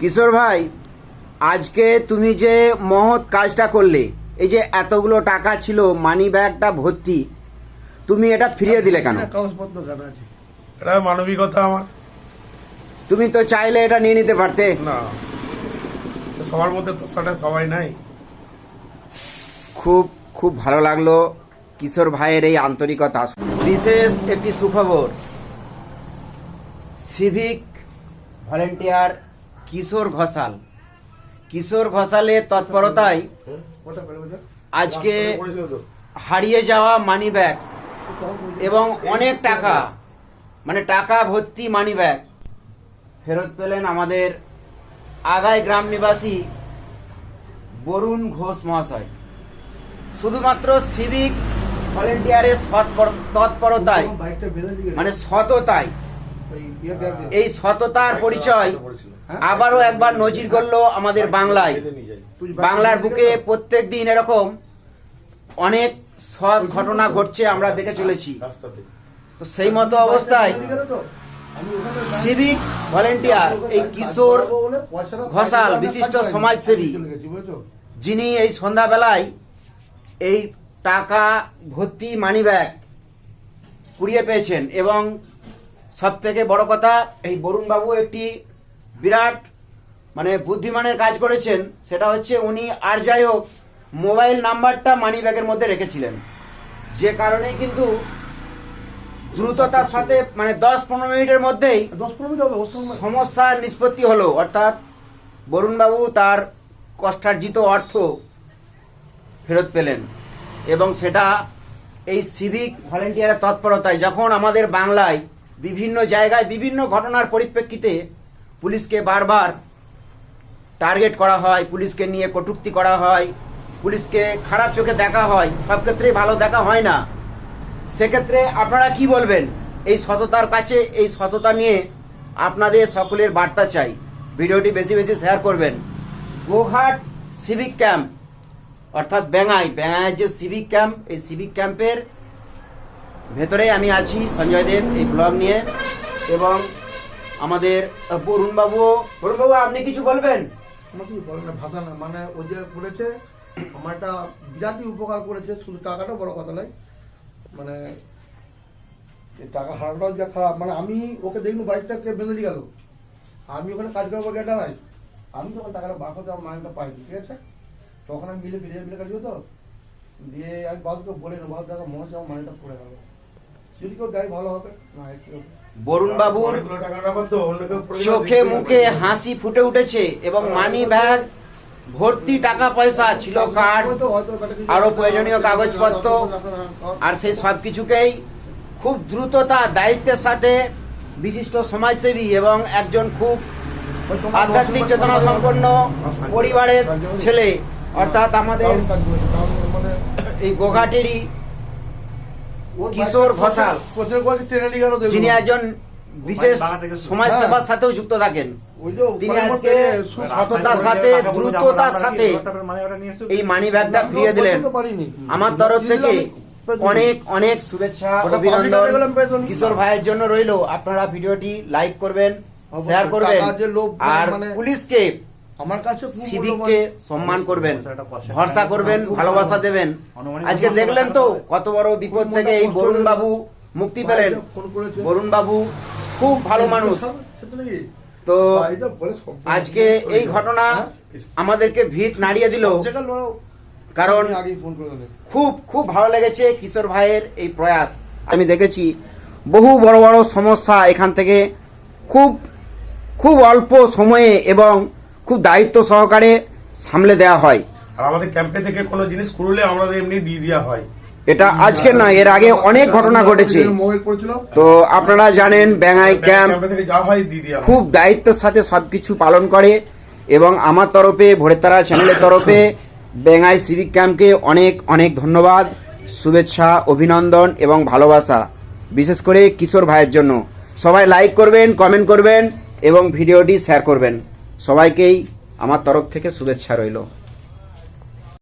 কিশোর ভাই আজকে তুমি যে মহৎ কাজটা করলে এই যে এতগুলো টাকা ছিল মানি ব্যাগটা ভর্তি তুমি এটা ফিরিয়ে দিলে কেন? কাগজপত্র কাটা আছে। এটা মানবিকতা আমার। তুমি তো চাইলে এটা নিয়ে নিতে পারতে। না। সবার মধ্যে তো সেটা সবাই নাই। খুব খুব ভালো লাগল কিশোর ভাইয়ের এই আন্তরিকতা। বিশেষ একটি সুখবর সিভিক ভলেন্টিয়ার কিশোর ঘোষাল কিশোর ঘোষালের তৎপরতায় আজকে হারিয়ে যাওয়া মানি ব্যাগ এবং অনেক টাকা মানে টাকা ভর্তি মানি ব্যাগ ফেরত পেলেন আমাদের আগাই গ্রাম নিবাসী বরুণ ঘোষ মহাশয় শুধুমাত্র সিভিক ভলেন্টিয়ারের তৎপরতায় মানে সততায়। এই সততার পরিচয় আবারও একবার নজির করল আমাদের বাংলায় বাংলার বুকে প্রত্যেক দিন এরকম অনেক সৎ ঘটনা ঘটছে আমরা দেখে চলেছি তো সেই মতো অবস্থায় সিভিক ভলেন্টিয়ার এই কিশোর ঘোষাল, বিশিষ্ট সমাজসেবী। যিনি এই সন্ধ্যাবেলায় এই টাকা ভর্তি মানি ব্যাগ কুড়িয়ে পেয়েছেন এবং সব থেকে বড় কথা এই বরুণবাবু একটি বিরাট মানে বুদ্ধিমানের কাজ করেছেন সেটা হচ্ছে উনি আর যাই হোক মোবাইল নাম্বারটা মানি ব্যাগের মধ্যে রেখেছিলেন। যে কারণে কিন্তু দ্রুততার সাথে মানে দশ পনেরো মিনিটের মধ্যেই সমস্যার নিষ্পত্তি হলো। অর্থাৎ বরুণবাবু তার কষ্টার্জিত অর্থ ফেরত পেলেন। এবং সেটা এই সিভিক ভলেন্টিয়ারের তৎপরতায় যখন আমাদের বাংলায় বিভিন্ন জায়গায় বিভিন্ন ঘটনার পরিপ্রেক্ষিতে পুলিশকে বারবার টার্গেট করা হয়, পুলিশকে নিয়ে কটূক্তি করা হয়, পুলিশকে খারাপ চোখে দেখা হয়, সব ক্ষেত্রেই ভালো দেখা হয় না। সেক্ষেত্রে আপনারা কি বলবেন? এই সততার কাছে, এই সততা নিয়ে আপনাদের সকলের বার্তা চাই। ভিডিওটি বেশি বেশি শেয়ার করবেন। গোঘাট সিভিক ক্যাম্প, অর্থাৎ ব্যাঙাই ব্যাঙাইয়ের যে সিভিক ক্যাম্প, এই সিভিক ক্যাম্পের ভেতরে আমি আছি, সঞ্জয় দেব, এই ব্লগ নিয়ে। এবং আমাদের বরুণবাবু বরুণবাবু, আপনি কিছু বলবেন? আমার কি বলে না, ভাষা না মানে ও যে বলেছে, আমার একটা বিরাটই উপকার করেছে, শুধু টাকাটা বড় কথা নয় মানে টাকা হারাটাও যা খারাপ মানে আমি ওকে দেখলু বাইকটাকে বেঁধে দিয়ে গেল। আমি ওখানে কাজ করব গেটা নাই আমি যখন টাকাটা বার করতে আমার মাইন্ডটা পাইনি, ঠিক আছে? তখন আমি মিলে ফিরে মিলে কাজ তো দিয়ে আমি বাবুকে বলে নেব বাবু দেখা মনে হচ্ছে আমার মাইন্ডটা পড়ে গেল। যদি কেউ দেয় ভালো হবে? না চোখে মুখে হাসি ফুটে উঠেছে এবং মানি ব্যাগ ভর্তি টাকা পয়সা ছিল কার্ড আরও প্রয়োজনীয় কাগজপত্র আর সেই সব কিছুকেই খুব দ্রুততা দায়িত্বের সাথে বিশিষ্ট সমাজসেবী এবং একজন খুব আধ্যাত্মিক চেতনা সম্পন্ন পরিবারের ছেলে অর্থাৎ আমাদের মানে এই গোঘাটেরই কিশোর ঘোষাল। যিনি একজন বিশেষ সমাজ সেবার সাথেও যুক্ত থাকেন। তিনি আজকে সততার সাথে দ্রুততার সাথে এই মানি ব্যাগটা ফিরিয়ে দিলেন। আমার তরফ থেকে অনেক অনেক শুভেচ্ছা অভিনন্দন। কিশোর ভাইয়ের জন্য রইল। আপনারা ভিডিওটি লাইক করবেন শেয়ার করবেন। আর মানে- পুলিশকে আমার কাছে সিভিককে সম্মান করবেন ভরসা করবেন ভালোবাসা দেবেন। আজকে দেখলেন তো কত বড় বিপদ থেকে এই বরুণ বাবু মুক্তি পেলেন। বরুণ বাবু খুব ভালো মানুষ। তো আজকে এই ঘটনা হ্যাঁ? আমাদেরকে ভিত নাড়িয়ে দিল। কারণ। খুব খুব ভালো লেগেছে কিশোর ভাইয়ের এই প্রয়াস। আমি দেখেছি বহু বড় বড় সমস্যা এখান থেকে খুব খুব অল্প সময়ে এবং খুব দায়িত্ব সহকারে সামলে দেওয়া হয়। আর আমাদের ক্যাম্পে থেকে কোনো জিনিস কুড়লে আমরা এমনি দিয়ে দেওয়া হয়। এটা আজকে না এর আগে অনেক ঘটনা ঘটেছে। তো আপনারা জানেন ব্যাঙাই ক্যাম্প হয় খুব দায়িত্বের সাথে সবকিছু পালন করে এবং আমার তরফে ভোরেতারা চ্যানেলের তরফে বেঙ্গাই সিভিক ক্যাম্পকে অনেক অনেক ধন্যবাদ শুভেচ্ছা অভিনন্দন এবং ভালোবাসা বিশেষ করে কিশোর ভাইয়ের জন্য। সবাই লাইক করবেন কমেন্ট করবেন এবং ভিডিওটি শেয়ার করবেন। সবাইকেই আমার তরফ থেকে শুভেচ্ছা রইল।